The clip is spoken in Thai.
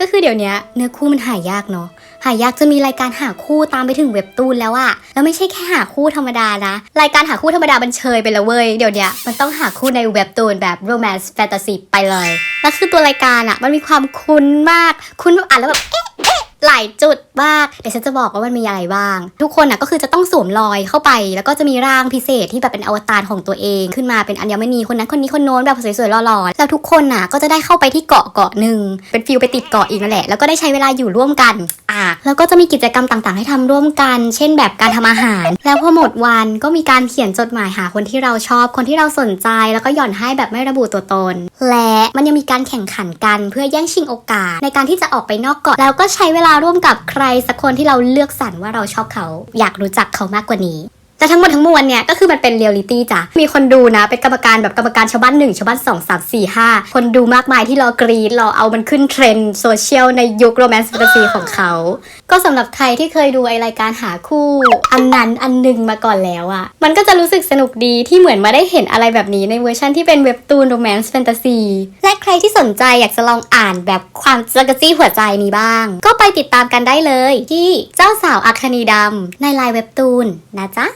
ก็คือเดี๋ยวนี้เนื้อคู่มันหายากเนาะหายากจะมีรายการหาคู่ตามไปถึงเว็บตูนแล้วอะแล้วไม่ใช่แค่หาคู่ธรรมดานะ รายการหาคู่ธรรมดาบันเชยไปแล้วเว้ยเดี๋ยวนี้มันต้องหาคู่ในเว็บตูนแบบ romance fantasy ไปเลยแล้วคือตัวรายการอะมันมีความคุ้นมากคุ้นแบบอ่านแล้วแบบเอ๊ะเอ๊ะ หลายจุดมากเดี๋ยวฉันจะบอกว่ามันมีอะไรบ้าง ทุกคนอะก็คือจะต้องสวมรอยเข้าไป แล้วก็จะมีร่างพิเศษที่แบบเป็นอวตารของตัวเองขึ้นมาเป็นอัญมณีคนนั้นคนนี้คนโน้นแบบสวยๆหล่อๆแล้วทุกคนน่ะก็จะได้เข้าไปที่เกาะเกาะหนึ่งเป็นฟิลไปติดเกาะอีกนั่นแหละแล้วก็ได้ใช้เวลาอยู่ร่วมกัน อะแล้วก็จะมีกิจกรรมต่างๆ ให้ทำร่วมกัน เช่นแบบการทำอาหาร แล้วพอหมดวันก็มีการเขียนจดหมายหาคนที่เราชอบ คนที่เราสนใจ แล้วก็หย่อนให้แบบไม่ระบุตัวตน และมันยังมีการแข่งขันกันเพื่อแย่งชิงโอกาส ในการที่จะออกไปนอกเกาะแล้วก็ใช้เวลาร่วมกับใครสักคนที่เราเลือกสรรว่าเราชอบเขา อยากรู้จักเขามากกว่านี้ แต่ทั้งหมดทั้งมวลเนี่ยก็คือมันเป็นเรียลลิตี้จ้ะ มีคนดูนะ เป็นกรรมการแบบกรรมการชาวบ้านหนึ่งชาวบ้านสองสามสี่ห้าคนดูมากมายที่รอกรีดรอเอามันขึ้นเทรนด์โซเชียลในยุคโรแมนต์แฟนตาซีของเขา ก็สำหรับใครที่เคยดูไอรายการหาคู่ อันนั้นอันหนึ่งมาก่อนแล้วอะมันก็จะรู้สึกสนุกดีที่เหมือนมาได้เห็นอะไรแบบนี้ในเวอร์ชันที่เป็นเว็บตูนโรแมนต์แฟนตาซีและใครที่สนใจอยากจะลองอ่านแบบความจักรจี้หัวใจนี้บ้าง ก็ไปติดตามกันได้เลย ที่เจ้าสาวอัคนีดำในไลน์เว็บตูนนะจ๊ะ